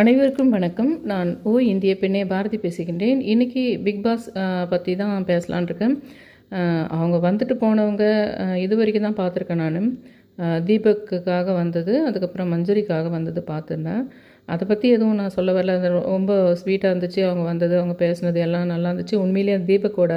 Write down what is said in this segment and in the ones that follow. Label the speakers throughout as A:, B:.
A: அனைவருக்கும் வணக்கம். நான் ஓ இந்திய பெண்ணே பாரதி பேசுகின்றேன். இன்றைக்கி பிக் பாஸ் பற்றி தான் பேசலான் இருக்கேன். அவங்க வந்துட்டு போனவங்க இது வரைக்கும் தான் பார்த்துருக்கேன் நான். தீபக்குக்காக வந்தது அதுக்கப்புறம் மஞ்சரிக்காக வந்தது பார்த்துருந்தேன். அதை பற்றி எதுவும் நான் சொல்ல வரல. ரொம்ப ஸ்வீட்டாக இருந்துச்சு. அவங்க வந்தது அவங்க பேசுனது எல்லாம் நல்லா இருந்துச்சு. உண்மையிலேயே தீபக்கோட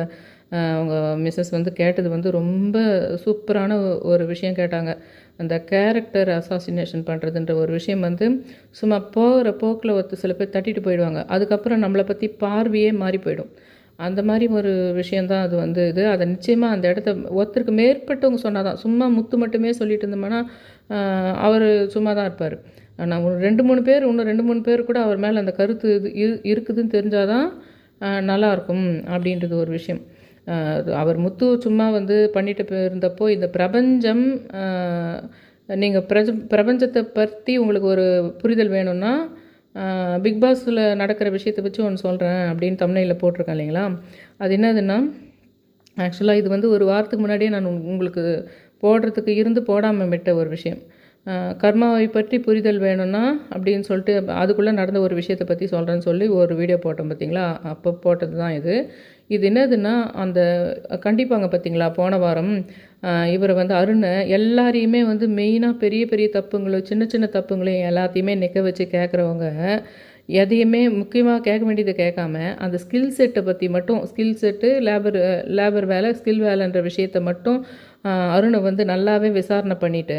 A: அவங்க மிஸ்ஸஸ் வந்து கேட்டது வந்து ரொம்ப சூப்பரான ஒரு விஷயம் கேட்டாங்க. அந்த கேரக்டர் அசாசினேஷன் பண்ணுறதுன்ற ஒரு விஷயம் வந்து சும்மா போகிற போக்கில் ஒருத்தர் சில பேர் தட்டிட்டு போயிடுவாங்க. அதுக்கப்புறம் நம்மளை பற்றி பார்வையே மாறி போயிடும். அந்த மாதிரி ஒரு விஷயந்தான் அது வந்து இது. அதை நிச்சயமாக அந்த இடத்த ஒருத்தருக்கு மேற்பட்டவங்க சொன்னாதான். சும்மா முத்து மட்டுமே சொல்லிட்டு இருந்தோம்னா அவர் சும்மா தான் இருப்பார். ஆனால் ஒரு ரெண்டு மூணு பேர் இன்னும் ரெண்டு மூணு பேர் கூட அவர் மேலே அந்த கருத்து இது இரு- இருக்குதுன்னு தெரிஞ்சாதான் நல்லாயிருக்கும் அப்படின்றது ஒரு விஷயம். அவர் முத்து சும்மா வந்து பண்ணிட்டு போயிருந்தப்போ இந்த பிரபஞ்சம் நீங்கள் பிரஜ பிரபஞ்சத்தை பற்றி உங்களுக்கு ஒரு புரிதல் வேணும்னா பிக் பாஸில் நடக்கிற விஷயத்தை வச்சு ஒன்று சொல்கிறேன் அப்படின்னு தமிழில் போட்டிருக்கேன் இல்லைங்களா? அது என்னதுன்னா ஆக்சுவலாக இது வந்து ஒரு வாரத்துக்கு முன்னாடியே நான் உங்களுக்கு போடுறதுக்கு இருந்து போடாமல் விட்ட ஒரு விஷயம். கர்மாவை பற்றி புரிதல் வேணும்னா அப்படின்னு சொல்லிட்டு அதுக்குள்ளே நடந்த ஒரு விஷயத்தை பற்றி சொல்கிறேன்னு சொல்லி ஒரு வீடியோ போட்டோம் பார்த்தீங்களா அப்போ போட்டது தான் இது. இது என்னதுன்னா அந்த கண்டிப்பாங்க பார்த்தீங்களா போன வாரம் இவர் இவரை வந்து அருணை எல்லாரையுமே வந்து மெயினாக பெரிய பெரிய தப்புங்களோ சின்ன சின்ன தப்புங்களையும் எல்லாத்தையுமே நிற்க வச்சு கேட்குறவங்க எதையுமே முக்கியமாக கேட்க வேண்டியதை கேட்காம அந்த ஸ்கில் செட்டை பற்றி மட்டும் ஸ்கில் செட்டு லேபர் லேபர் வேலை ஸ்கில் வேலைன்ற விஷயத்தை மட்டும் அருணை வந்து நல்லாவே விசாரணை பண்ணிவிட்டு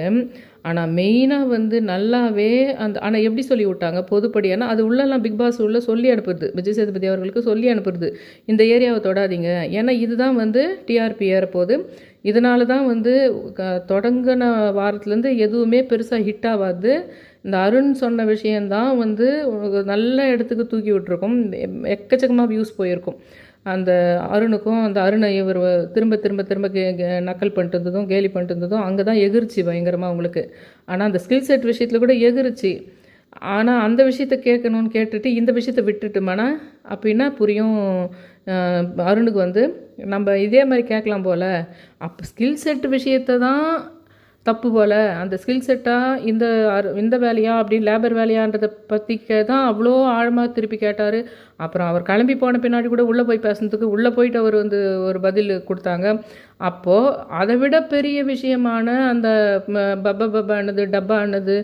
A: ஆனால் மெயினாக வந்து நல்லாவே அந்த ஆனால் எப்படி சொல்லி விட்டாங்க? பொதுப்படியானா அது உள்ளெல்லாம் பிக் பாஸ் உள்ள சொல்லி அனுப்புறது. விஜய் சேதுபதி அவர்களுக்கு சொல்லி அனுப்புறது. இந்த ஏரியாவை தொடாதீங்க. ஏன்னா இதுதான் வந்து டிஆர்பி ஏறப்போது இதனால தான் வந்து க- தொடங்கின வாரத்துலேருந்து எதுவுமே பெருசாக ஹிட் ஆகாது. இந்த அருண் சொன்ன விஷயந்தான் வந்து உனக்கு நல்ல இடத்துக்கு தூக்கி விட்டுருக்கும். எக்கச்சக்கமாக வியூஸ் போயிருக்கும். அந்த அருணுக்கும் அந்த அருணை இவர் திரும்ப திரும்ப திரும்ப கே நக்கல் பண்ணிட்டு இருந்ததும் கேலி பண்ணிட்டு இருந்ததும் அங்கே தான் எகிர்ச்சி பயங்கரமாக அவங்களுக்கு. ஆனால் அந்த ஸ்கில் செட் விஷயத்தில் கூட எகிர்ச்சி. ஆனால் அந்த விஷயத்த கேட்கணும்னு கேட்டுட்டு இந்த விஷயத்த விட்டுட்டுமானா அப்படின்னா புரியும். அருணுக்கு வந்து நம்ம இதே மாதிரி கேட்கலாம் போல். அப்போ ஸ்கில் செட் விஷயத்தை தான் தப்பு போல் அந்த ஸ்கில் செட்டாக இந்த அரு- இந்த வேலையா அப்படி லேபர் வேலையான்றதை பற்றி தான் அவ்வளோ ஆழமாக திருப்பி கேட்டார். அப்புறம் அவர் கிளம்பி போன பின்னாடி கூட உள்ளே போய் பேசுனதுக்கு உள்ளே போயிட்டு அவர் வந்து ஒரு பதில் கொடுத்தாங்க. அப்போது அதை விட பெரிய விஷயமான அந்த ம, பப்ப பப்பானது டப்பானது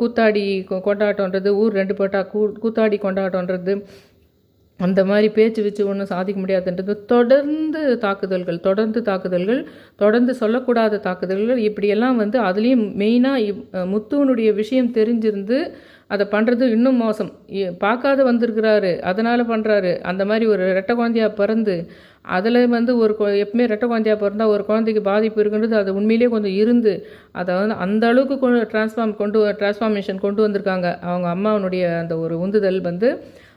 A: கூத்தாடி கொ- கொண்டாட்டம்ன்றது ஊர் ரெண்டு போட்டா கூ கூத்தாடி கொண்டாட்டம்ன்றது அந்த மாதிரி பேச்சு வச்சு ஒன்றும் சாதிக்க முடியாதுன்றது தொடர்ந்து தாக்குதல்கள் தொடர்ந்து தாக்குதல்கள் தொடர்ந்து சொல்லக்கூடாத தாக்குதல்கள் இப்படியெல்லாம் வந்து அதுலேயும் மெயினாக முத்துவனுடைய விஷயம் தெரிஞ்சிருந்து அதை பண்ணுறது இன்னும் மோசம். பார்க்காத வந்திருக்கிறாரு அதனால் பண்ணுறாரு அந்த மாதிரி ஒரு ரெட்டை குழந்தையாக பிறந்து அதில் வந்து ஒரு கொ- எப்பவுமே ரெட்டை குழந்தையாக பிறந்தா ஒரு குழந்தைக்கு பாதிப்பு இருக்குன்றது அது உண்மையிலேயே கொஞ்சம் இருந்து அதை வந்து அந்த அளவுக்கு கொண்டு ட்ரான்ஸ்ஃபார்ம் கொண்டு டிரான்ஸ்ஃபார்மேஷன் கொண்டு வந்திருக்காங்க. அவங்க அம்மாவனுடைய அந்த ஒரு உந்துதல் வந்து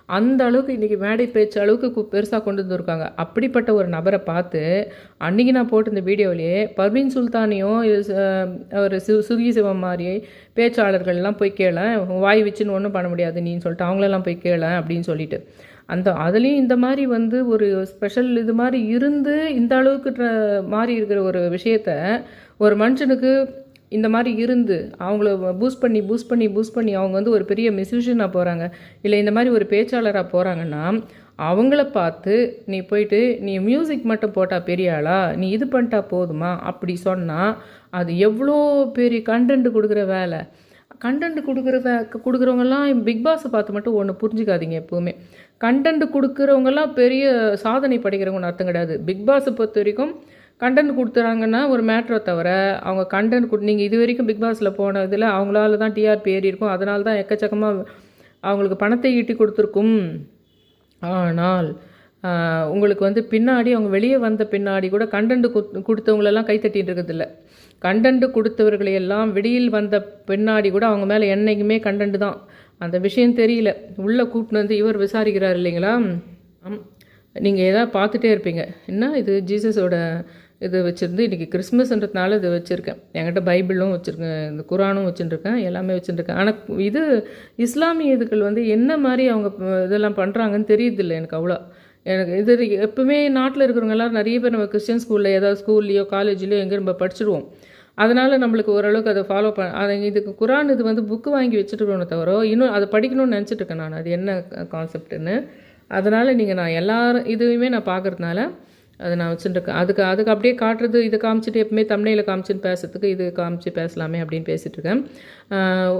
A: அந்த அளவுக்கு இன்றைக்கி மேடை பேச்சு அளவுக்கு பெருசாக கொண்டு வந்திருக்காங்க. அப்படிப்பட்ட ஒரு நபரை பார்த்து அன்றைக்கி நான் போட்ட இந்த வீடியோவிலேயே பர்வீன் சுல்தானையும் ஒரு சு சுகி சிவம் மாதிரி பேச்சாளர்கள்லாம் போய் கேள வாய் வச்சுன்னு ஒன்றும் பண்ண முடியாது நீன்னு சொல்லிட்டு அவங்களெல்லாம் போய் கேள அப்படின்னு சொல்லிட்டு. அந்த அதுலேயும் இந்த மாதிரி வந்து ஒரு ஸ்பெஷல் இது மாதிரி இருந்து இந்த அளவுக்கு மாதிரி மாறி இருக்கிற ஒரு விஷயத்த ஒரு மனுஷனுக்கு இந்த மாதிரி இருந்து அவங்கள பூஸ்ட் பண்ணி பூஸ்ட் பண்ணி பூஸ்ட் பண்ணி அவங்க வந்து ஒரு பெரிய மியூசிஷியனாக போகிறாங்க இல்லை இந்த மாதிரி ஒரு பேச்சாளராக போகிறாங்கன்னா அவங்கள பார்த்து நீ போயிட்டு நீ மியூசிக் மட்டும் போட்டால் பெரிய ஆளா? நீ இது பண்ணிட்டா போதுமா? அப்படி சொன்னால் அது எவ்வளோ பெரிய கண்டென்ட் கொடுக்குற வேலை. கண்டென்ட் கொடுக்குற வே கொடுக்குறவங்கலாம் பிக் பாஸை பார்த்து மட்டும் ஒன்று புரிஞ்சுக்காதீங்க எப்போவுமே. கண்டென்ட் கொடுக்குறவங்கலாம் பெரிய சாதனை படைக்கிறவங்கன்னு அர்த்தம் கிடையாது. பிக் பாஸை பொறுத்த வரைக்கும் கண்டென்ட் கொடுத்துறாங்கன்னா ஒரு மேட்ரை தவிர அவங்க கண்டென்ட் கொடு நீங்கள் இது வரைக்கும் பிக் பாஸில் போன இதில் அவங்களால தான் டிஆர்பி ஏறி இருக்கும். அதனால தான் எக்கச்சக்கமாக அவங்களுக்கு பணத்தை ஈட்டி கொடுத்துருக்கும். ஆனால் உங்களுக்கு வந்து பின்னாடி அவங்க வெளியே வந்த பின்னாடி கூட கண்டென்ட் கொடுத்தவங்களெல்லாம் கைத்தட்டிட்டு இருக்கிறதில்ல. கண்டென்ட் கொடுத்தவர்களையெல்லாம் வெளியில் வந்த பின்னாடி கூட அவங்க மேலே என்னைக்குமே கண்டென்ட் தான். அந்த விஷயம் தெரியல. உள்ளே கூப்பிட்டு வந்து இவர் விசாரிக்கிறார் இல்லைங்களா? நீங்கள் எதாவது பார்த்துட்டே இருப்பீங்க. என்ன இது? ஜீசஸோட இது வச்சுருந்து இன்றைக்கி கிறிஸ்மஸ்ன்றதுனால இது வச்சுருக்கேன். என்கிட்ட பைபிளும் வச்சுருக்கேன் இந்த குரானும் வச்சுருக்கேன் எல்லாமே வச்சுருக்கேன் ஆனால் இது இஸ்லாமிய இதுகள் வந்து என்ன மாதிரி அவங்க இதெல்லாம் பண்ணுறாங்கன்னு தெரியுதில்லை எனக்கு அவ்வளோ. எனக்கு இது எப்பவுமே நாட்டில் இருக்கிறவங்க எல்லாரும் நிறைய பேர் நம்ம கிறிஸ்டின் ஸ்கூலில் ஏதாவது ஸ்கூல்லையோ காலேஜ்லேயோ எங்கே நம்ம படிச்சிடுவோம் அதனால் நம்மளுக்கு ஓரளவுக்கு அதை ஃபாலோ பண்ண அதை இதுக்கு குரான் இது வந்து புக்கு வாங்கி வச்சுட்டுருக்கணும் தவிர இன்னும் அதை படிக்கணும்னு நினச்சிட்டு இருக்கேன் நான். அது என்ன கான்செப்ட்டுன்னு அதனால் நீங்கள் நான் எல்லாரும் இதுவுமே நான் பார்க்குறதுனால அதை நான் வச்சுட்டுருக்கேன் அதுக்கு அதுக்கு அப்படியே காட்டுறது இதை காமிச்சிட்டு எப்பவுமே தமிழையில் காமிச்சுன்னு பேசுறதுக்கு இது காமிச்சு பேசலாமே அப்படின்னு பேசிகிட்டு இருக்கேன்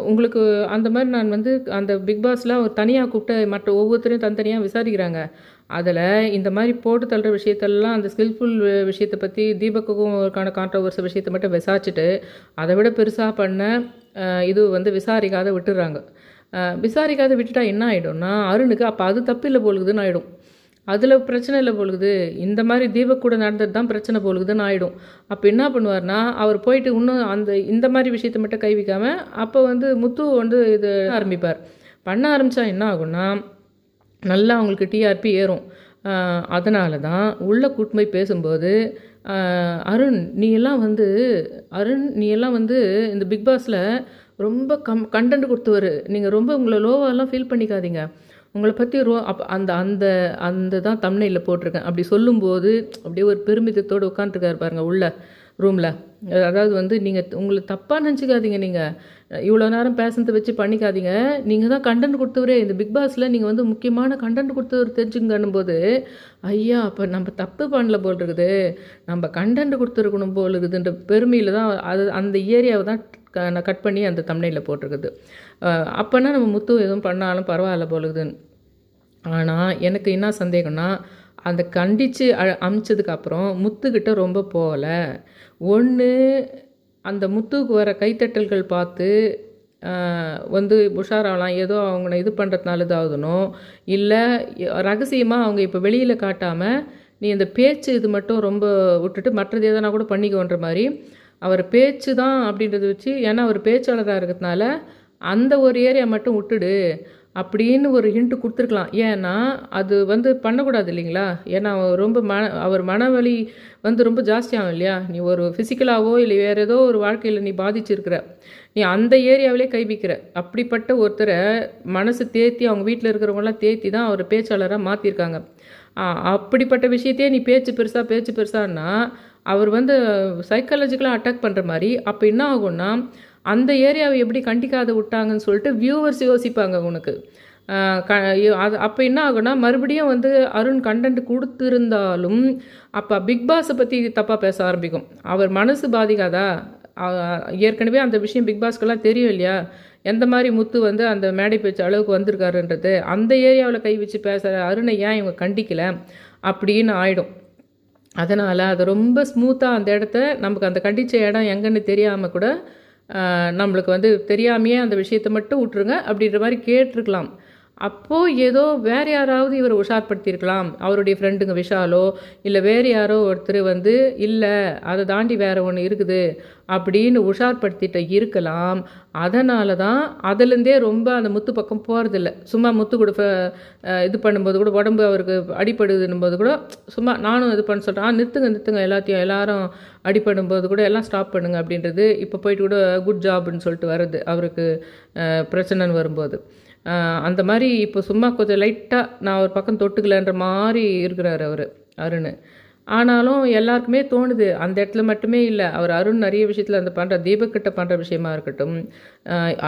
A: உங்களுக்கு அந்த மாதிரி நான் வந்து அந்த பிக் பாஸில் ஒரு தனியாக கூப்பிட்டு மற்ற ஒவ்வொருத்தரையும் தனித்தனியாக விசாரிக்கிறாங்க. அதில் இந்த மாதிரி போட்டு தள்ளுற விஷயத்தெல்லாம் அந்த ஸ்கில்ஃபுல் விஷயத்தை பற்றி தீபக்குக்கும் இருக்கான கான்ட்ரவர்ஸ் விஷயத்தை மட்டும் விசாரிச்சுட்டு அதை விட பெருசாக பண்ண இது வந்து விசாரிக்காத விட்டுடுறாங்க விசாரிக்காத விட்டுட்டா என்ன ஆகிடும்னா அருணுக்கு அப்போ அது தப்பு இல்லை போலுக்குதுன்னு ஆகிடும் அதில் பிரச்சனை இல்லை போலுக்குது இந்த மாதிரி தீபக் கூட நடந்தது தான் பிரச்சனை போலுக்குதுன்னு ஆகிடும் அப்போ என்ன பண்ணுவார்னா அவர் போயிட்டு இன்னும் அந்த இந்த மாதிரி விஷயத்தை மட்டும் கை அப்போ வந்து முத்து வந்து இது ஆரம்பிப்பார். பண்ண ஆரம்பித்தா என்ன ஆகும்னா நல்லா அவங்களுக்கு டிஆர்பி ஏறும். அதனால தான் உள்ள கூட்டுமை பேசும்போது அருண் நீ எல்லாம் வந்து அருண் நீ எல்லாம் வந்து இந்த பிக் பாஸில் ரொம்ப கம் கண்டென்ட் கொடுத்தவர். நீங்கள் ரொம்ப உங்களை லோவாலாம் ஃபீல் பண்ணிக்காதீங்க. உங்களை பற்றி ரோ அப் அந்த அந்த அந்த தான் தமிழில் போட்டிருக்கேன். அப்படி சொல்லும்போது அப்படியே ஒரு பெருமிதத்தோடு உட்காந்துருக்காரு பாருங்கள் உள்ள ரூமில் அதாவது வந்து நீங்கள் உங்களை தப்பாக நினச்சிக்காதீங்க நீங்கள் இவ்வளோ நேரம் பேசுனதை வச்சு பண்ணிக்காதீங்க. நீங்கள் தான் கண்டென்ட் கொடுத்தவரே. இந்த பிக் பாஸில் நீங்கள் வந்து முக்கியமான கண்டென்ட் கொடுத்தவர் தெரிஞ்சுங்கன்னும் போது ஐயா அப்போ நம்ம தப்பு பண்ணல போல் இருக்குது. நம்ம கண்டென்ட் கொடுத்துருக்கணும் போல் இருக்குதுன்ற பெருமையில் தான் அது அந்த ஏரியாவை தான் நான் கட் பண்ணி அந்த தம்னையில் போட்டிருக்குது. அப்போனா நம்ம முத்து எதுவும் பண்ணாலும் பரவாயில்ல போலுதுன்னு. ஆனால் எனக்கு என்ன சந்தேகம்னா அந்த கண்டித்து அ அமிச்சதுக்கப்புறம் முத்துக்கிட்ட ரொம்ப போகல. ஒன்று அந்த முத்துக்கு வர கைத்தட்டல்கள் பார்த்து வந்து உஷாராகலாம் ஏதோ அவங்கள இது பண்ணுறதுனால இதாகுதுனோ இல்லை ரகசியமாக அவங்க இப்போ வெளியில் காட்டாமல் நீ இந்த பேச்சு இது மட்டும் ரொம்ப விட்டுட்டு மற்றது எதனா கூட பண்ணிக்கோன்ற மாதிரி அவர் பேச்சு தான் அப்படின்றத வச்சு ஏன்னா அவர் பேச்சாளராக இருக்கிறதுனால அந்த ஒரு ஏரியா மட்டும் விட்டுடு அப்படின்னு ஒரு ஹிண்ட் கொடுத்துருக்கலாம். ஏன்னா அது வந்து பண்ணக்கூடாது இல்லைங்களா? ஏன்னா அவர் ரொம்ப மன அவர் மனவலி வந்து ரொம்ப ஜாஸ்தியாகும் இல்லையா? நீ ஒரு ஃபிசிக்கலாகவோ இல்லை வேறு ஏதோ ஒரு வாழ்க்கையில் நீ பாதிச்சிருக்கிற நீ அந்த ஏரியாவிலே கைவிக்கிற அப்படிப்பட்ட ஒருத்தரை மனசு தேத்தி அவங்க வீட்டில் இருக்கிறவங்களாம் தேத்தி தான் அவர் பேச்சாளராக மாற்றிருக்காங்க அப்படிப்பட்ட விஷயத்தையே நீ பேச்சு பெருசாக பேச்சு பெருசான்னா அவர் வந்து சைக்காலஜிக்கலாக அட்டாக் பண்ணுற மாதிரி. அப்போ என்ன ஆகும்னா அந்த ஏரியாவை எப்படி கண்டிக்காத விட்டாங்கன்னு சொல்லிட்டு வியூவர்ஸ் யோசிப்பாங்க உனக்கு. க அது அப்போ என்ன ஆகும்னா மறுபடியும் வந்து அருண் கண்டென்ட் கொடுத்துருந்தாலும் அப்போ பிக் பாஸை பற்றி தப்பாக பேச ஆரம்பிக்கும். அவர் மனசு பாதிக்காதா? ஏற்கனவே அந்த விஷயம் பிக் பாஸ்க்கெல்லாம் தெரியும் இல்லையா? எந்த மாதிரி முத்து வந்து அந்த மேடை பேச்சு அளவுக்கு வந்திருக்காருன்றது அந்த ஏரியாவில் கை வச்சு பேசுகிற அருணை ஏன் இவங்க கண்டிக்கலை? அப்படின்னு ஆயிடும். அதனால் அது ரொம்ப ஸ்மூத்தாக அந்த இடத்த நமக்கு அந்த கண்டித்த இடம் எங்கன்னு தெரியாமல் கூட நம்மளுக்கு வந்து தெரியாமையே அந்த விஷயத்தை மட்டும் விட்ருங்க அப்படின்ற மாதிரி கேட்டிருக்கலாம். அப்போது ஏதோ வேறு யாராவது இவர் உஷார்படுத்தியிருக்கலாம். அவருடைய ஃப்ரெண்டுங்க விஷாலோ இல்லை வேறு யாரோ ஒருத்தர் வந்து இல்லை அதை தாண்டி வேறு ஒன்று இருக்குது அப்படின்னு உஷார்படுத்திட்டு இருக்கலாம். அதனால தான் அதுலேருந்தே ரொம்ப அந்த முத்து பக்கம் போகிறதில்ல சும்மா முத்து கூட இது பண்ணும்போது கூட உடம்பு அவருக்கு அடிப்படுதுன்னும் போது கூட சும்மா நானும் இது பண்ண சொல்கிறேன் நிறுத்துங்க நிறுத்துங்க எல்லாத்தையும் எல்லாரும் அடிபடும்போது கூட எல்லாம் ஸ்டாப் பண்ணுங்க அப்படின்றது இப்போ போயிட்டு கூட குட் ஜாப்னு சொல்லிட்டு வருது அவருக்கு பிரச்சனைன்னு வரும்போது. அந்த மாதிரி இப்போ சும்மா கொஞ்சம் லைட்டாக நான் ஒரு பக்கம் தொட்டுக்கலன்ற மாதிரி இருக்கிறாரு அவர் அருண். ஆனாலும் எல்லாருக்குமே தோணுது அந்த இடத்துல மட்டுமே இல்லை அவர் அருண் நிறைய விஷயத்தில் அந்த பண்ணுற தீபக்கிட்ட பண்ணுற விஷயமா இருக்கட்டும்.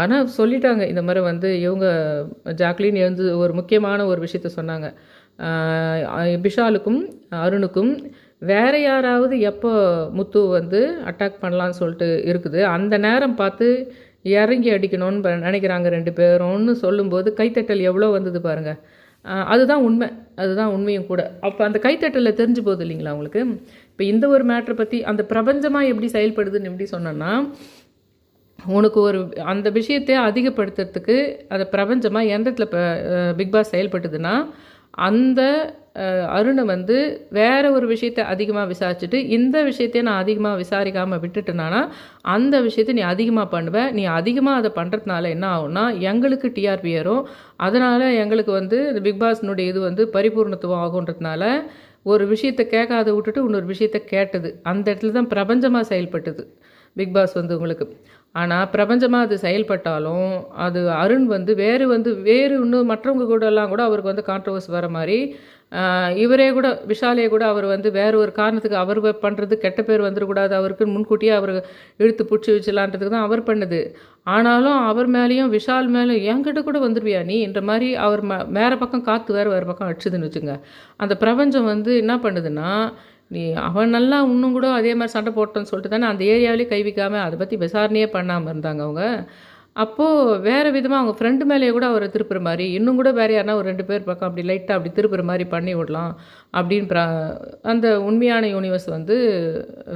A: ஆனால் சொல்லிட்டாங்க இந்த மாதிரி வந்து இவங்க ஜாக்லின் எழுந்து ஒரு முக்கியமான ஒரு விஷயத்த சொன்னாங்க. பிஷாலுக்கும் விஷாலுக்கும் அருணுக்கும் வேற யாராவது எப்போ முத்து வந்து அட்டாக் பண்ணலான்னு சொல்லிட்டு இருக்குது அந்த நேரம் பார்த்து இறங்கி அடிக்கணும்னு நினைக்கிறாங்க ரெண்டு பேரும்னு சொல்லும்போது கைத்தட்டல் எவ்வளோ வந்தது பாருங்கள் அதுதான் உண்மை. அதுதான் உண்மையும் கூட. அப்போ அந்த கைத்தட்டலில் தெரிஞ்சு போகுது இல்லைங்களா உங்களுக்கு? இப்போ இந்த ஒரு மேட்ரை பற்றி அந்த பிரபஞ்சமாக எப்படி செயல்படுதுன்னு எப்படி சொன்னேன்னா உனக்கு ஒரு அந்த விஷயத்தை அதிகப்படுத்துறதுக்கு அந்த பிரபஞ்சமாக எந்த இடத்துல பிக் பாஸ் செயல்பட்டுதுன்னா அந்த அருணை வந்து வேற ஒரு விஷயத்தை அதிகமாக விசாரிச்சுட்டு இந்த விஷயத்தை நான் அதிகமாக விசாரிக்காமல் விட்டுட்டேனானா அந்த விஷயத்தை நீ அதிகமாக பண்ணுவேன் நீ அதிகமாக அதை பண்ணுறதுனால என்ன ஆகும்னா எங்களுக்கு டிஆர்பி ஏறும். அதனால் எங்களுக்கு வந்து இந்த பிக் பாஸ்னுடைய இது வந்து பரிபூர்ணத்துவம் ஆகுன்றதுனால ஒரு விஷயத்தை கேட்காத விட்டுட்டு இன்னொரு விஷயத்தை கேட்டது. அந்த இடத்துல தான் பிரபஞ்சமாக செயல்பட்டது. பிக் பாஸ் வந்து உங்களுக்கு. ஆனால் பிரபஞ்சமாக அது செயல்பட்டாலும் அது அருண் வந்து வேறு வந்து வேறு இன்னும் மற்றவங்க கூடலாம் கூட அவருக்கு வந்து கான்ட்ரவர்ஸ் வர மாதிரி இவரே கூட விஷாலே கூட அவர் வந்து வேறு ஒரு காரணத்துக்கு அவர் பண்ணுறது கெட்ட பேர் வந்துடக்கூடாது அவருக்கு முன்கூட்டியே அவர் இழுத்து பிடிச்சி வச்சலான்றதுக்கு தான் அவர் பண்ணுது. ஆனாலும் அவர் மேலேயும் விஷால் மேலேயும் என்கிட்ட கூட வந்துடுவியா நீ? என்ற மாதிரி அவர் ம வேறு பக்கம் காற்று வேறு வேறு பக்கம் அடிச்சுதுன்னு வச்சுங்க அந்த பிரபஞ்சம் வந்து என்ன பண்ணுதுன்னா நீ அவன் நல்லா இன்னும் கூட அதே மாதிரி சண்டை போட்டோன்னு சொல்லிட்டு தானே அந்த ஏரியாவிலே கை அதை பற்றி விசாரணையே பண்ணாமல் இருந்தாங்க அவங்க. அப்போது வேறு விதமாக அவங்க ஃப்ரெண்டு மேலேயே கூட அவரை திருப்புற மாதிரி இன்னும் கூட வேறு யாருனா ஒரு ரெண்டு பேர் பக்கம் அப்படி லைட்டாக அப்படி திருப்புற மாதிரி பண்ணி விடலாம் அப்படின்னு அந்த உண்மையான யூனிவர்ஸ் வந்து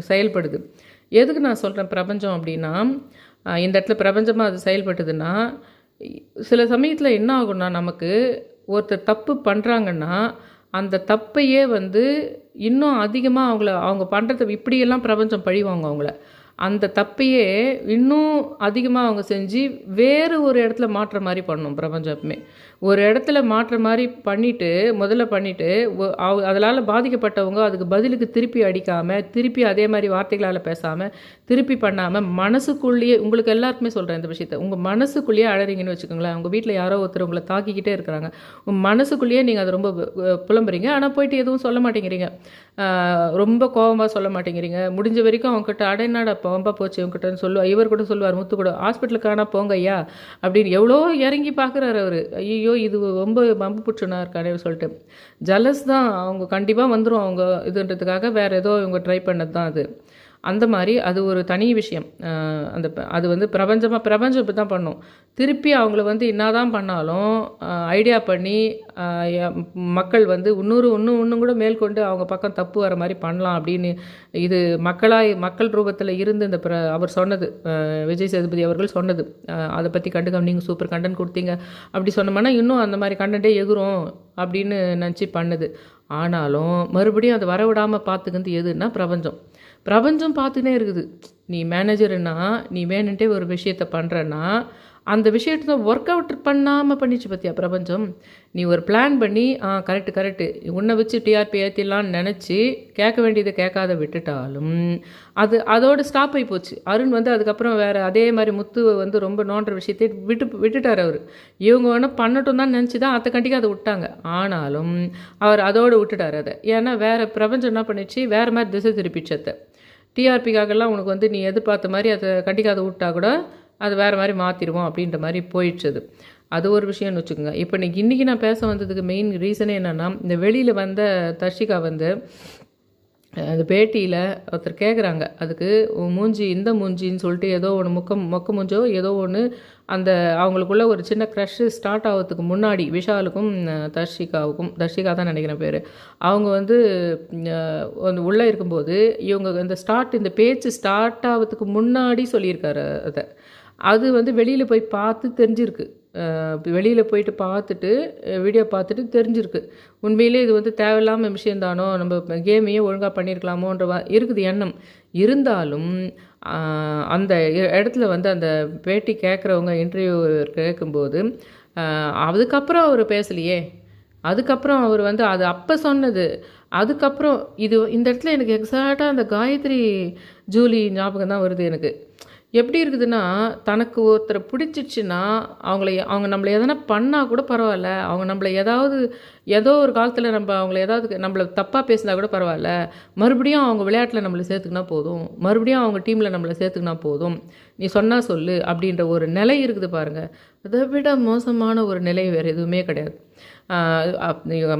A: செயல்படுது. எதுக்கு நான் சொல்கிறேன் பிரபஞ்சம் அப்படின்னா இந்த இடத்துல பிரபஞ்சமாக அது செயல்பட்டுதுன்னா சில சமயத்தில் என்ன ஆகும்னா நமக்கு ஒருத்தர் தப்பு பண்ணுறாங்கன்னா அந்த தப்பையே வந்து இன்னும் அதிகமாக அவங்கள அவங்க பண்ணுறத இப்படியெல்லாம் பிரபஞ்சம் பழிவாங்க அவங்கள. அந்த தப்பையே இன்னும் அதிகமாக அவங்க செஞ்சு வேறு ஒரு இடத்துல மாற்ற மாதிரி பண்ணும் பிரபஞ்சம் எப்பவுமே. ஒரு இடத்துல மாற்றுற மாதிரி பண்ணிவிட்டு முதல்ல பண்ணிவிட்டு அதனால் பாதிக்கப்பட்டவங்க அதுக்கு பதிலுக்கு திருப்பி அடிக்காமல் திருப்பி அதே மாதிரி வார்த்தைகளால் பேசாமல் திருப்பி பண்ணாமல் மனசுக்குள்ளேயே உங்களுக்கு எல்லாருக்குமே சொல்கிறேன் இந்த விஷயத்த. உங்கள் மனசுக்குள்ளேயே அழறீங்கன்னு வச்சுக்கோங்களேன். உங்கள் வீட்டில் யாரோ ஒருத்தர் உங்களை தாக்கிக்கிட்டே இருக்கிறாங்க. உங்கள் மனசுக்குள்ளேயே நீங்கள் அதை ரொம்ப புலம்புறீங்க. ஆனால் போயிட்டு எதுவும் சொல்ல மாட்டேங்கிறீங்க. ரொம்ப கோபமாக சொல்ல மாட்டேங்கிறீங்க. முடிஞ்ச வரைக்கும் அவங்ககிட்ட அடைநாட பம்பா போச்சு உங்ககிட்டன்னு சொல்லுவார் இவர் கூட சொல்லுவார் முத்து கூட ஹாஸ்பிட்டலுக்கான போங்க ஐயா அப்படின்னு எவ்வளோ இறங்கி பார்க்குறாரு அவர். ஐயோ இது ரொம்ப பம்பு புற்றுனா இருக்காரு சொல்லிட்டு. ஜலஸ் தான் அவங்க கண்டிப்பாக வந்துடும் அவங்க இதுன்றதுக்காக வேறு ஏதோ இவங்க ட்ரை பண்ணது தான் அது. அந்த மாதிரி அது ஒரு தனி விஷயம். அந்த அது வந்து பிரபஞ்சமாக பிரபஞ்சம் இப்படி தான் பண்ணும். திருப்பி அவங்கள வந்து என்னதான் பண்ணாலும் ஐடியா பண்ணி மக்கள் வந்து இன்னொரு இன்னும் இன்னும் கூட மேற்கொண்டு அவங்க பக்கம் தப்பு வர மாதிரி பண்ணலாம் அப்படின்னு இது மக்களாய் மக்கள் ரூபத்தில் இருந்து இந்த பிர அவர் சொன்னது விஜய் சேதுபதி அவர்கள் சொன்னது. அதை பற்றி கண்டுக்காம நீங்கள் சூப்பர் கண்டென்ட் கொடுத்தீங்க அப்படி சொன்னோம்னா இன்னும் அந்த மாதிரி கண்டென்ட்டே எகுரும் அப்படின்னு நினச்சி பண்ணுது. ஆனாலும் மறுபடியும் அதை வரவிடாமல் பார்த்துக்கிறது எதுன்னா பிரபஞ்சம். பிரபஞ்சம் பார்த்துனே இருக்குது. நீ மேனேஜருன்னா நீ வேணுன்ட்டே ஒரு விஷயத்த பண்ணுறன்னா அந்த விஷயத்த ஒர்க் அவுட் பண்ணாமல் பண்ணிச்சு பார்த்தியா பிரபஞ்சம்? நீ ஒரு பிளான் பண்ணி ஆ கரெக்டு கரெக்டு உன்னை வச்சு டிஆர்பி ஏற்றிடலான்னு நினச்சி கேட்க வேண்டியதை கேட்காத விட்டுட்டாலும் அது அதோட ஸ்டாப் ஆகி போச்சு. அருண் வந்து அதுக்கப்புறம் வேறு அதே மாதிரி முத்து வந்து ரொம்ப நோண்டுற விஷயத்தை விட்டு விட்டுட்டார் அவர். இவங்க வேணால் பண்ணட்டும் தான் நினச்சி தான் அத்தை கண்டிக்க அதை விட்டாங்க. ஆனாலும் அவர் அதோடு விட்டுட்டார் அதை. ஏன்னா வேறு பிரபஞ்சம் என்ன பண்ணிச்சு? வேறு மாதிரி திசை திருப்பிச்சத்தை டிஆர்பிக்காகலாம் உனக்கு வந்து நீ எதிர்பார்த்த மாதிரி அதை கண்டிக்காத விட்டா கூட அது வேறு மாதிரி மாற்றிடுவோம் அப்படின்ற மாதிரி போயிடுச்சு அது ஒரு விஷயம்னு வச்சுக்கோங்க. இப்போ இன்றைக்கி இன்றைக்கி நான் பேச வந்ததுக்கு மெயின் ரீசனே என்னென்னா இந்த வெளியில் வந்த தர்ஷிகா வந்து அந்த பேட்டியில் ஒருத்தர் கேட்குறாங்க அதுக்கு மூஞ்சி இந்த மூஞ்சின்னு சொல்லிட்டு ஏதோ ஒன்று முக்க மொக்க மூஞ்சோ ஏதோ ஒன்று அந்த அவங்களுக்குள்ள ஒரு சின்ன க்ரஷ் ஸ்டார்ட் ஆகிறதுக்கு முன்னாடி விஷாலுக்கும் தர்ஷிகாவுக்கும் தர்ஷிகா தான் நினைக்கிறேன் பேர். அவங்க வந்து உள்ளே இருக்கும்போது இவங்க இந்த ஸ்டார்ட் இந்த பேச்சு ஸ்டார்ட் ஆகிறதுக்கு முன்னாடி சொல்லியிருக்காரு அதை. அது வந்து வெளியில் போய் பார்த்து தெரிஞ்சிருக்கு. வெளியில் போயிட்டு பார்த்துட்டு வீடியோ பார்த்துட்டு தெரிஞ்சிருக்கு. உண்மையிலே இது வந்து தேவையில்லாமல் விஷயந்தானோ நம்ம கேமையே ஒழுங்காக பண்ணியிருக்கலாமோன்ற இருக்குது எண்ணம். இருந்தாலும் அந்த இடத்துல வந்து அந்த பேட்டி கேட்குறவங்க இன்டர்வியூ கேட்கும்போது அதுக்கப்புறம் அவர் பேசலையே. அதுக்கப்புறம் அவர் வந்து அது அப்போ சொன்னது. அதுக்கப்புறம் இது இந்த இடத்துல எனக்கு எக்ஸாக்டாக அந்த காயத்ரி ஜூலி ஞாபகம் தான் வருது எனக்கு. எப்படி இருக்குதுன்னா தனக்கு ஒருத்தரை பிடிச்சிச்சுன்னா அவங்கள அவங்க நம்மளை எதனா பண்ணால் கூட பரவாயில்ல. அவங்க நம்மளை ஏதாவது ஏதோ ஒரு காலத்தில் நம்ம அவங்கள ஏதாவது நம்மளை தப்பாக பேசினா கூட பரவாயில்ல. மறுபடியும் அவங்க விளையாட்டில் நம்மளை சேர்த்துக்கினா போதும். மறுபடியும் அவங்க டீமில் நம்மளை சேர்த்துக்கினா போதும். நீ சொன்னால் சொல்லு அப்படின்ற ஒரு நிலை இருக்குது பாருங்கள் அதை விட மோசமான ஒரு நிலை வேறு எதுவுமே கிடையாது.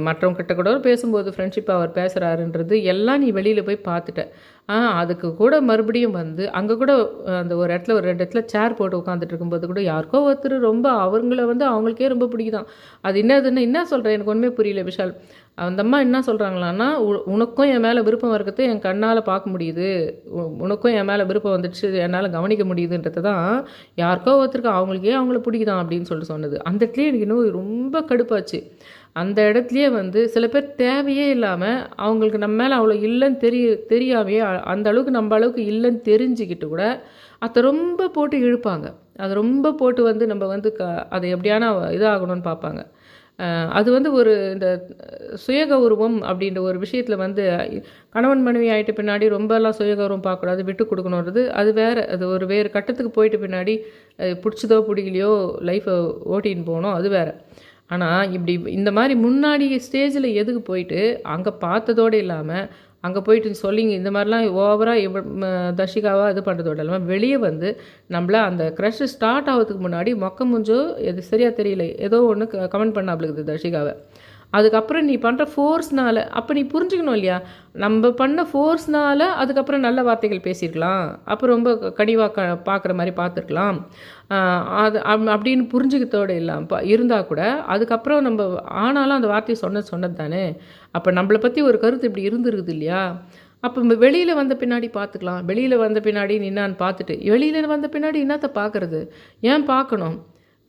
A: மற்றவங்க கிட்ட கூட பேசும்போது ஃப்ரெண்ட்ஷிப் அவர் பேசுகிறாருன்றது எல்லாம் நீ வெளியில் போய் பார்த்துட்ட. ஆ அதுக்கு கூட மறுபடியும் வந்து அங்கே கூட அந்த ஒரு இடத்துல ஒரு ரெண்டு இடத்துல சேர் போட்டு உட்காந்துட்டு இருக்கும்போது கூட யாருக்கோ ஒருத்தர் ரொம்ப அவங்கள வந்து அவங்களுக்கே ரொம்ப பிடிக்குதான். அது என்னதுன்னு என்ன சொல்கிறேன் எனக்கு ஒன்றுமே புரியல விஷால். அந்த அம்மா என்ன சொல்கிறாங்களான்னா உனக்கும் என் மேலே விருப்பம் இருக்கிறது என் கண்ணால் பார்க்க முடியுது. உனக்கும் என் மேலே விருப்பம் வந்துடுச்சு என்னால் கவனிக்க முடியுதுன்றது தான் யாருக்கோ ஒருத்தருக்கு அவங்களுக்கே அவங்கள பிடிக்குதான் அப்படின்னு சொல்லிட்டு சொன்னது. அந்த இடத்துலயே எனக்கு இன்னும் ரொம்ப கடுப்பாச்சு. அந்த இடத்துலயே வந்து சில பேர் தேவையே இல்லாமல் அவங்களுக்கு நம்ம மேலே அவ்வளோ இல்லைன்னு தெரிய தெரியாமையே அந்த அளவுக்கு நம்ம அளவுக்கு இல்லைன்னு தெரிஞ்சுக்கிட்டு கூட அதை ரொம்ப போட்டு இழுப்பாங்க. அதை ரொம்ப போட்டு வந்து நம்ம வந்து க அதை எப்படியான இதாகணும்னு பார்ப்பாங்க. அது வந்து ஒரு இந்த சுயகௌரவம் அப்படின்ற ஒரு விஷயத்தில் வந்து கணவன் மனைவி ஆகிட்டு பின்னாடி ரொம்பலாம் சுயகௌரவம் பார்க்கக்கூடாது விட்டு கொடுக்கணுன்றது அது வேறு அது ஒரு வேறு கட்டத்துக்கு போயிட்டு பின்னாடி அது பிடிச்சதோ பிடிக்கலையோ லைஃப்பை ஓட்டின்னு போகணும் அது வேறு. ஆனால் இப்படி இந்த மாதிரி முன்னாடி ஸ்டேஜில் எதுக்கு போயிட்டு அங்கே பார்த்ததோடு இல்லாமல் அங்கே போயிட்டு சொல்லிங்க. இந்த மாதிரிலாம் ஓவராக இவ தர்ஷிகாவாக இது பண்ணுறதோட இல்லாமல் வெளியே வந்து நம்மள அந்த க்ரஷ் ஸ்டார்ட் ஆகிறதுக்கு முன்னாடி மொக்க முஞ்சோ எது சரியாக தெரியல ஏதோ ஒன்று கமெண்ட் பண்ணாப்ளுக்குது தர்ஷிகாவை. அதுக்கப்புறம் நீ பண்ணுற ஃபோர்ஸ்னால் அப்போ நீ புரிஞ்சுக்கணும் இல்லையா? நம்ம பண்ண ஃபோர்ஸ்னால் அதுக்கப்புறம் நல்ல வார்த்தைகள் பேசியிருக்கலாம் அப்போ ரொம்ப கனிவாக க பார்க்குற மாதிரி பார்த்துருக்கலாம். அது அப்படின்னு புரிஞ்சுக்கத்தோடு இல்லாமல் இருந்தால் கூட அதுக்கப்புறம் நம்ம ஆனாலும் அந்த வார்த்தையை சொன்னது சொன்னது தானே அப்போ நம்மளை பற்றி ஒரு கருத்து இப்படி இருந்துருக்குது இல்லையா? அப்போ வெளியில் வந்த பின்னாடி பார்த்துக்கலாம். வெளியில் வந்த பின்னாடி நின்னான்னு பார்த்துட்டு வெளியில் வந்த பின்னாடி என்னத்தை பார்க்குறது? ஏன் பார்க்கணும்?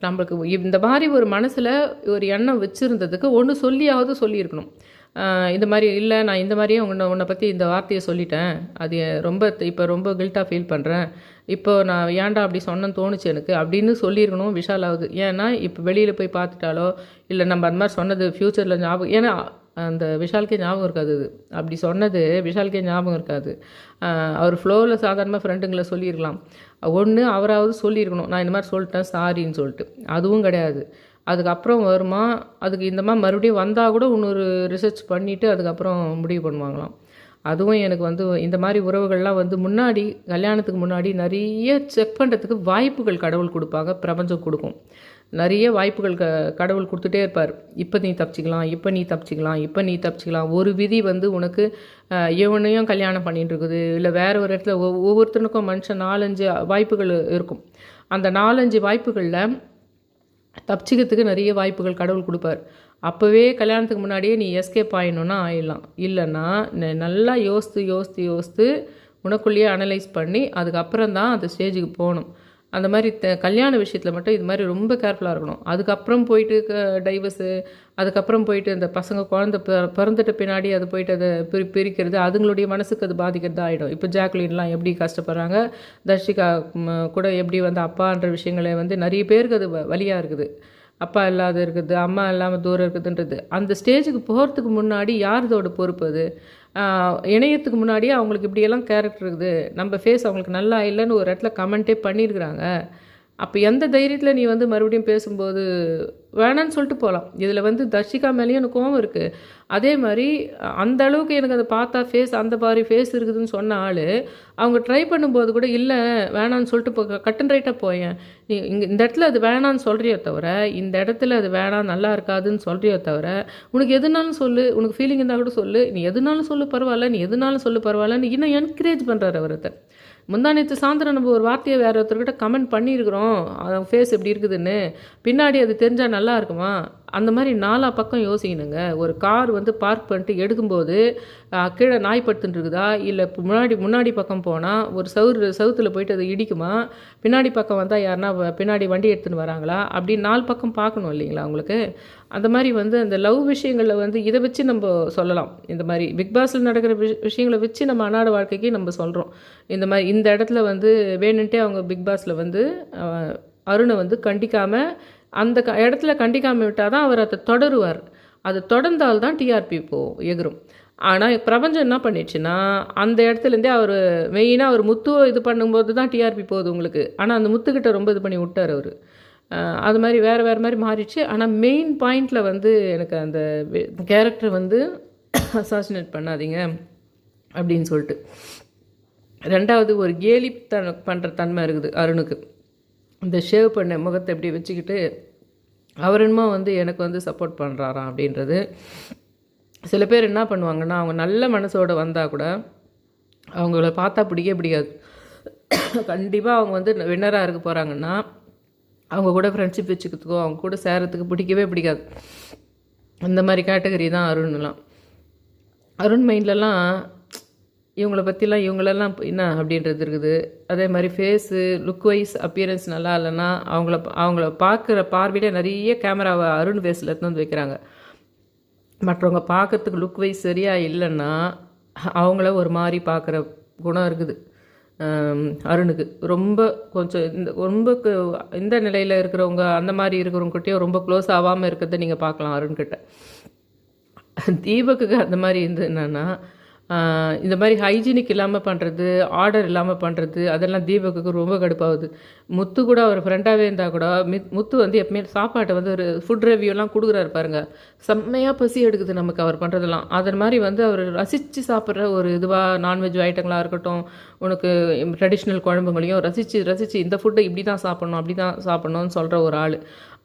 A: நம்மளுக்கு இந்த மாதிரி ஒரு மனசில் ஒரு எண்ணம் வச்சுருந்ததுக்கு ஒன்று சொல்லியாவது சொல்லியிருக்கணும். இந்த மாதிரி இல்லை நான் இந்த மாதிரியே உன்னை உன்னை பற்றி இந்த வார்த்தையை சொல்லிட்டேன். அது ரொம்ப இப்போ ரொம்ப கில்ட்டாக ஃபீல் பண்ணுறேன் இப்போ நான் ஏன்டா அப்படி சொன்னேன்னு தோணுச்சு எனக்கு அப்படின்னு சொல்லியிருக்கணும் விஷாலாவது ஏன்னா இப்போ வெளியில் போய் பார்த்துட்டாலோ இல்லை நம்ம அந்த மாதிரி சொன்னது ஃப்யூச்சரில் ஞாபகம் ஏன்னா அந்த விஷாலுக்கே ஞாபகம் இருக்காது அது அப்படி சொன்னது விஷாலுக்கே ஞாபகம் இருக்காது. அவர் ஃப்ளோவில் சாதாரணமாக ஃப்ரெண்டுங்களை சொல்லியிருக்கலாம். ஒன்று அவராவது சொல்லியிருக்கணும். நான் இந்த மாதிரி சொல்லிட்டேன் சாரின்னு சொல்லிட்டு. அதுவும் கிடையாது. அதுக்கப்புறம் வருமா அதுக்கு இந்த மாதிரி மறுபடியும் வந்தால் கூட இன்னொரு ரிசர்ச் பண்ணிவிட்டு அதுக்கப்புறம் முடிவு பண்ணுவாங்களாம். அதுவும் எனக்கு வந்து இந்த மாதிரி உறவுகள்லாம் வந்து முன்னாடி கல்யாணத்துக்கு முன்னாடி நிறைய செக் பண்ணுறதுக்கு வாய்ப்புகள் கடவுள் கொடுப்பாங்க பிரபஞ்சம் கொடுக்கும். நிறைய வாய்ப்புகள் க கடவுள் கொடுத்துட்டே இருப்பார். இப்போ நீ தப்பிச்சிக்கலாம் இப்போ நீ தப்பிச்சிக்கலாம் இப்போ நீ தப்பிச்சிக்கலாம். ஒரு விதி வந்து உனக்கு எவனையும் இவனையும் கல்யாணம் பண்ணிட்டு இருக்குது. இல்லை வேறு ஒரு இடத்துல ஒவ்வொருத்தனுக்கும் மனுஷன் நாலஞ்சு வாய்ப்புகள் இருக்கும். அந்த நாலஞ்சு வாய்ப்புகளில் தப்பிச்சிக்கிறதுக்கு நிறைய வாய்ப்புகள் கடவுள் கொடுப்பார். அப்போவே கல்யாணத்துக்கு முன்னாடியே நீ எஸ்கேப் ஆயிடணும்னா ஆயிடலாம். இல்லைன்னா நல்லா யோசித்து யோசித்து யோசித்து உனக்குள்ளேயே அனலைஸ் பண்ணி அதுக்கப்புறம் தான் அந்த ஸ்டேஜுக்கு போகணும். அந்த மாதிரி த- கல்யாண விஷயத்தில் மட்டும் இது மாதிரி ரொம்ப கேர்ஃபுல்லாக இருக்கணும். அதுக்கப்புறம் போயிட்டு டைவர்ஸு அதுக்கப்புறம் போயிட்டு அந்த பசங்க குழந்த பிற- பிறந்துட்ட பின்னாடி அது போயிட்டு அதை பிரி பிரிக்கிறது அதுங்களுடைய மனசுக்கு அது பாதிக்கிறது ஆகிடும் இப்போ ஜாக்லின்லாம் எப்படி கஷ்டப்படுறாங்க? தர்ஷிகா கூட எப்படி வந்து அப்பான்ற விஷயங்களை வந்து நிறைய பேருக்கு அது வ- இருக்குது. அப்பா இல்லாத இருக்குது அம்மா இல்லாமல் தூரம் இருக்குதுன்றது. அந்த ஸ்டேஜுக்கு போகிறதுக்கு முன்னாடி யார் இதோட பொறுப்பு அது இணையத்துக்கு முன்னாடியே அவங்களுக்கு இப்படியெல்லாம் கேரக்டர் இருக்குது. நம்ம ஃபேஸ் அவங்களுக்கு நல்லா இல்லைன்னு ஒரு இடத்துல கமெண்ட்டே பண்ணியிருக்கிறாங்க. அப்போ எந்த தைரியத்தில் நீ வந்து மறுபடியும் பேசும்போது வேணான்னு சொல்லிட்டு போகலாம் இதில் வந்து தர்ஷிகா மேலேயும் எனக்கு கோவம் இருக்குது அதே மாதிரி அந்த அளவுக்கு எனக்கு அதை பார்த்தா ஃபேஸ் அந்த மாதிரி ஃபேஸ் இருக்குதுன்னு சொன்ன ஆள் அவங்க ட்ரை பண்ணும்போது கூட இல்லை வேணான்னு சொல்லிட்டு போ கட்டன் ரைட்டாக போயேன். நீ இங்கே இந்த இடத்துல அது வேணான்னு சொல்கிறியோ தவிர இந்த இடத்துல அது வேணாம் நல்லா இருக்காதுன்னு சொல்கிறியோ தவிர உனக்கு எதுனாலும் சொல்லு உனக்கு ஃபீலிங் இருந்தால் கூட சொல்லு. நீ எதுனாலும் சொல்லு பரவாயில்ல. நீ எதுனாலும் சொல்லு பரவாயில்லன்னு இன்னும் என்கரேஜ் பண்ணுறாரு அவரத்தை முந்தானத்து சாயந்தரம் நம்ம ஒரு வார்த்தையை வேற ஒருத்தர்கிட்ட கமெண்ட் பண்ணியிருக்கிறோம். அவன் ஃபேஸ் எப்படி இருக்குதுன்னு. பின்னாடி அது தெரிஞ்சால் நல்லா இருக்குமா? அந்த மாதிரி நாலா பக்கம் யோசிக்கணுங்க. ஒரு கார் வந்து பார்க் பண்ணிட்டு எடுக்கும்போது கீழே நாய் படுத்துட்டுருக்குதா இல்லை முன்னாடி முன்னாடி பக்கம் போனால் ஒரு சவுறு சவுத்தில் போயிட்டு அது இடிக்குமா? பின்னாடி பக்கம் வந்தால் யாருன்னா வ- பின்னாடி வண்டி எடுத்துன்னு வராங்களா? அப்படி நாலு பக்கம் பார்க்கணும் இல்லைங்களா உங்களுக்கு? அந்த மாதிரி வந்து அந்த லவ் விஷயங்களில் வந்து இதை வச்சு நம்ம சொல்லலாம். இந்த மாதிரி பிக் பாஸில் நடக்கிற விஷ விஷயங்களை வச்சு நம்ம அன்னாட வாழ்க்கைக்கு நம்ம சொல்கிறோம் இந்த மாதிரி இந்த இடத்துல வந்து வேணுன்ட்டே அவங்க பிக் பாஸில் வந்து அருணை வந்து கண்டிக்காமல் அந்த க இடத்துல கண்டிக்காமல் விட்டால் தான் அவர் அதை தொடருவார். அது தொடர்ந்தால் தான் டிஆர்பி போ எகிரும். ஆனால் பிரபஞ்சம் என்ன பண்ணிடுச்சுன்னா அந்த இடத்துலேருந்தே அவர் மெயினாக அவர் முத்துவை இது பண்ணும்போது தான் டிஆர்பி போகுது உங்களுக்கு. ஆனால் அந்த முத்துக்கிட்ட ரொம்ப இது பண்ணி விட்டார் அவர். அது மாதிரி வேறு வேறு மாதிரி மாறிடுச்சு. ஆனால் மெயின் பாயிண்டில் வந்து எனக்கு அந்த கேரக்டர் வந்து அசாசினேட் பண்ணாதீங்க அப்படின்னு சொல்லிட்டு. ரெண்டாவது ஒரு கேலி தன் பண்ணுற தன்மை இருக்குது அருணுக்கு. இந்த ஷேவ் பண்ண முகத்தை இப்படி வச்சுக்கிட்டு அவர் என்னமோ வந்து எனக்கு வந்து சப்போர்ட் பண்ணுறாராம் அப்படின்றது. சில பேர் என்ன பண்ணுவாங்கன்னா அவங்க நல்ல மனசோடு வந்தால் கூட அவங்கள பார்த்தா பிடிக்கவே பிடிக்காது. கண்டிப்பாக அவங்க வந்து வின்னராக இருக்க போகிறாங்கன்னா அவங்க கூட ஃப்ரெண்ட்ஷிப் வச்சுக்கிறதுக்கோ அவங்க கூட சேரத்துக்கு பிடிக்கவே பிடிக்காது. அந்த மாதிரி கேட்டகரி தான் அருண்லாம் அருண் மைண்ட்லலாம் இவங்கள பற்றிலாம் இவங்களெல்லாம் என்ன அப்படின்றது இருக்குது. அதே மாதிரி ஃபேஸு லுக் வைஸ் அப்பியரன்ஸ் நல்லா இல்லைன்னா அவங்கள அவங்கள பார்க்குற பார்வையிலே நிறைய கேமராவை அருண் ஃபேஸில் எடுத்து வந்து வைக்கிறாங்க. மற்றவங்க பார்க்கறதுக்கு லுக் வைஸ் சரியாக இல்லைன்னா அவங்கள ஒரு மாதிரி பார்க்குற குணம் இருக்குது. அருணுக்கு. ரொம்ப கொஞ்சம் இந்த ரொம்ப இந்த நிலையில் இருக்கிறவங்க அந்த மாதிரி இருக்கிறவங்ககிட்டயும் ரொம்ப க்ளோஸ் ஆகாமல் இருக்கிறத நீங்கள் பார்க்கலாம் அருண்கிட்ட. தீபக்குக்கு அந்த மாதிரி இருந்து என்னன்னா இந்த மாதிரி ஹைஜீனிக் இல்லாமல் பண்ணுறது ஆர்டர் இல்லாமல் பண்ணுறது அதெல்லாம் தீபக்கு ரொம்ப கடுப்பாகுது. முத்து கூட அவர் ஃப்ரெண்டாகவே இருந்தால் கூட மித் முத்து வந்து எப்பவுமே சாப்பாட்டை வந்து ஒரு ஃபுட் ரிவ்யூலாம் கொடுக்குறாரு பாருங்க. செம்மையாக பசி எடுக்குது நமக்கு அவர் பண்ணுறதெல்லாம் அதன் மாதிரி வந்து அவர் ரசித்து சாப்பிட்ற ஒரு இதுவாக நான்வெஜ் ஐட்டங்களாக இருக்கட்டும் உனக்கு ட்ரெடிஷ்னல் குழம்புங்களையும் ரசித்து ரசித்து இந்த ஃபுட்டை இப்படி தான் சாப்பிட்ணும் அப்படி தான் சாப்பிட்ணும்னு சொல்கிற ஒரு ஆள்.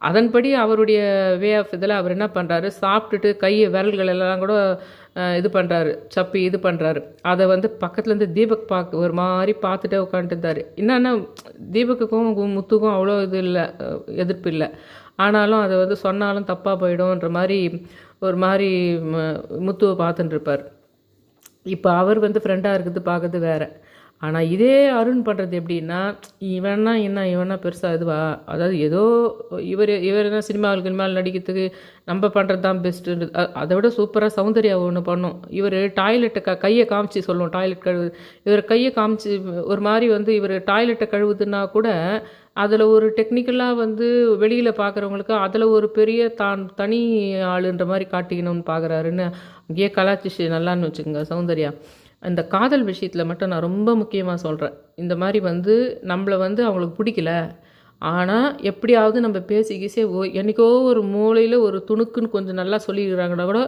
A: அதன்படி அவருடைய வே ஆஃப் இதில் அவர் என்ன பண்ணுறாரு சாப்பிட்டுட்டு கையை விரல்கள் எல்லாம் கூட இது பண்ணுறாரு சப்பி இது பண்ணுறாரு அதை வந்து பக்கத்துலேருந்து தீபக் பார்க்க ஒரு மாதிரி பார்த்துட்டே உட்காந்துட்டு இருந்தார். என்னன்னா தீபக்குக்கும் முத்துக்கும் அவ்வளோ இது இல்லை எதிர்ப்பு இல்லை. ஆனாலும் அதை வந்து சொன்னாலும் தப்பாக போயிடும்ன்ற மாதிரி ஒரு மாதிரி முத்துவை பார்த்துட்டு இருப்பார். இப்போ அவர் வந்து ஃப்ரெண்டாக இருக்குது பார்க்கறது வேற. ஆனால் இதே அருண் பண்ணுறது எப்படின்னா இவன்னா என்ன இவனா பெருசாக இதுவா? அதாவது ஏதோ இவர் இவர் என்ன சினிமாவில் கினிமாவில் நடிக்கிறதுக்கு நம்ம பண்ணுறது தான் பெஸ்ட்டு அதை விட சூப்பராக சௌந்தர்யா ஒன்று பண்ணும். இவர் டாய்லெட்டை க கையை காமிச்சு சொல்லுவோம் டாய்லெட் கழுவு. இவர் கையை காமிச்சு ஒரு மாதிரி வந்து இவர் டாய்லெட்டை கழுவுதுன்னா கூட அதில் ஒரு டெக்னிக்கலாக வந்து வெளியில் பார்க்குறவங்களுக்கு அதில் ஒரு பெரிய தான் தனி ஆளுன்ற மாதிரி காட்டிக்கணும்னு பார்க்குறாருன்னு அங்கேயே கலாச்சிச்சு நல்லான்னு வச்சுக்கோங்க சௌந்தர்யா. இந்த காதல் விஷயத்தில் மட்டும் நான் ரொம்ப முக்கியமாக சொல்கிறேன் இந்த மாதிரி வந்து நம்மளை வந்து அவங்களுக்கு பிடிக்கல. ஆனால் எப்படியாவது நம்ம பேசி ஓ என்றைக்கோ ஒரு மூலையில் ஒரு துணுக்குன்னு கொஞ்சம் நல்லா சொல்லியிருக்கிறாங்கன்னா கூட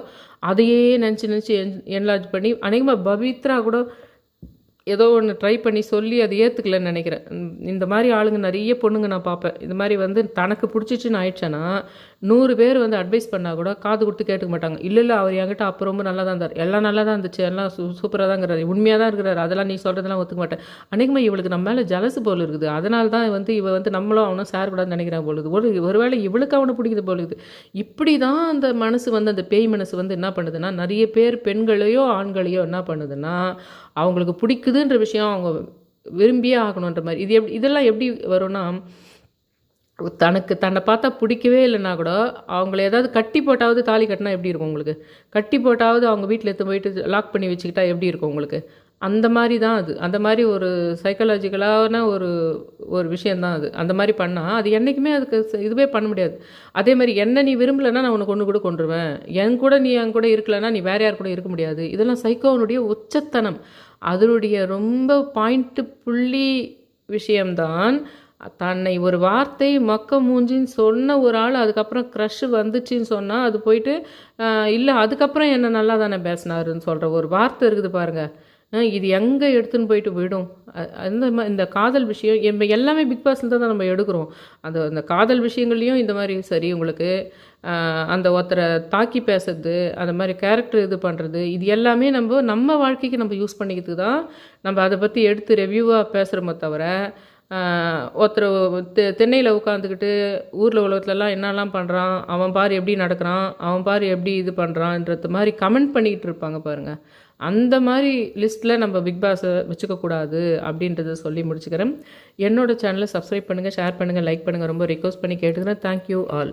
A: அதையே நினச்சி நினச்சி என் என்லார்ஜ் பண்ணி அநேகமாக பவித்ரா கூட ஏதோ ஒன்று ட்ரை பண்ணி சொல்லி அதை ஏற்றுக்கலன்னு நினைக்கிறேன். இந்த மாதிரி ஆளுங்க நிறைய பொண்ணுங்க நான் பார்ப்பேன். இது மாதிரி வந்து தனக்கு பிடிச்சிச்சின்னு ஆயிடுச்சேன்னா நூறு பேர் வந்து அட்வைஸ் பண்ணால் கூட காது கொடுத்து கேட்டுக்க மாட்டாங்க. இல்லை இல்லை அவர் என்கிட்ட அப்போ ரொம்ப நல்லா தான் இருந்தார். எல்லாம் நல்லா தான் இருந்துச்சு. எல்லாம் சூ சூப்பராக தான் இருக்கிறாரு. உண்மையாக தான் இருக்கிறாரு. அதெல்லாம் நீ சொல்கிறதெல்லாம் ஒத்துக்க மாட்டேன். அநேகமாக இவளுக்கு நம்ம மேலே ஜலசு போல் இருக்குது. அதனால தான் வந்து இவ வந்து நம்மளும் அவனும் சேர் கூடாதுன்னு நினைக்கிறான் போலுது ஒரு ஒருவேளை இவளுக்கு அவனை பிடிக்குது போலுது இப்படி தான் அந்த மனசு வந்து அந்த பேய் மனசு வந்து என்ன பண்ணுதுன்னா நிறைய பேர் பெண்களையோ ஆண்களையோ என்ன பண்ணுதுன்னா அவங்களுக்கு பிடிக்குதுன்ற விஷயம் அவங்க விரும்பியே ஆகணுன்ற மாதிரி. இது எப்படி இதெல்லாம் எப்படி வரும்னா தனக்கு தன்னை பார்த்தா பிடிக்கவே இல்லைன்னா கூட அவங்கள ஏதாவது கட்டி போட்டாவது தாலி கட்டினா எப்படி இருக்கும் உங்களுக்கு? கட்டி போட்டாவது அவங்க வீட்டில் எடுத்து போயிட்டு லாக் பண்ணி வச்சுக்கிட்டா எப்படி இருக்கும் உங்களுக்கு? அந்த மாதிரி தான் அது. அந்த மாதிரி ஒரு சைக்காலஜிக்கலான ஒரு ஒரு விஷயந்தான் அது. அந்த மாதிரி பண்ணால் அது என்றைக்குமே அதுக்கு இதுவே பண்ண முடியாது. அதே மாதிரி என்ன நீ விரும்பலைன்னா நான் உனக்கு ஒன்று கூட கொண்டுருவேன் என் கூட நீ என் கூட இருக்கலைன்னா நீ வேற யார் கூட இருக்க முடியாது. இதெல்லாம் சைக்கோனுடைய உச்சத்தனம். அதனுடைய ரொம்ப பாயிண்ட்டு புள்ளி விஷயம்தான் தன்னை ஒரு வார்த்தை மக்க மூஞ்சின்னு சொன்ன ஒரு ஆள் அதுக்கப்புறம் க்ரஷ் வந்துச்சுன்னு சொன்னால் அது போயிட்டு இல்லை அதுக்கப்புறம் என்ன நல்லா தானே பேசினாருன்னு சொல்கிற ஒரு வார்த்தை இருக்குது பாருங்கள் இது எங்கே எடுத்துன்னு போயிட்டு விடும்? அந்த இந்த காதல் விஷயம் நம்ம எல்லாமே பிக் பாஸில் தான் நம்ம எடுக்கிறோம். அந்த அந்த காதல் விஷயங்கள்லையும் இந்த மாதிரி சரி உங்களுக்கு அந்த ஒருத்தரை தாக்கி பேசுறது அந்த மாதிரி கேரக்டர் இது பண்ணுறது இது எல்லாமே நம்ம நம்ம வாழ்க்கைக்கு நம்ம யூஸ் பண்ணிக்கிறதுக்கு தான் நம்ம அதை பற்றி எடுத்து ரெவ்யூவாக பேசுகிறோமே தவிர ஒருத்தர் தெ தென்னையில் உட்காந்துக்கிட்டு ஊரில் உலகத்துலலாம் என்னெல்லாம் பண்ணுறான் அவன் பாரு எப்படி நடக்கிறான்? அவன் பாரு எப்படி இது பண்ணுறான்றது மாதிரி கமெண்ட் பண்ணிக்கிட்டு இருப்பாங்க பாருங்க. அந்த மாதிரி லிஸ்ட்டில் நம்ம பிக் பாஸை வச்சுக்கக்கூடாது அப்படின்றத சொல்லி முடிச்சுக்கிறேன். என்னோட சேனலை சப்ஸ்கிரைப் பண்ணுங்கள் ஷேர் பண்ணுங்கள் லைக் பண்ணுங்கள் ரொம்ப ரிக்வஸ்ட் பண்ணி கேட்டுக்கிறேன். Thank you all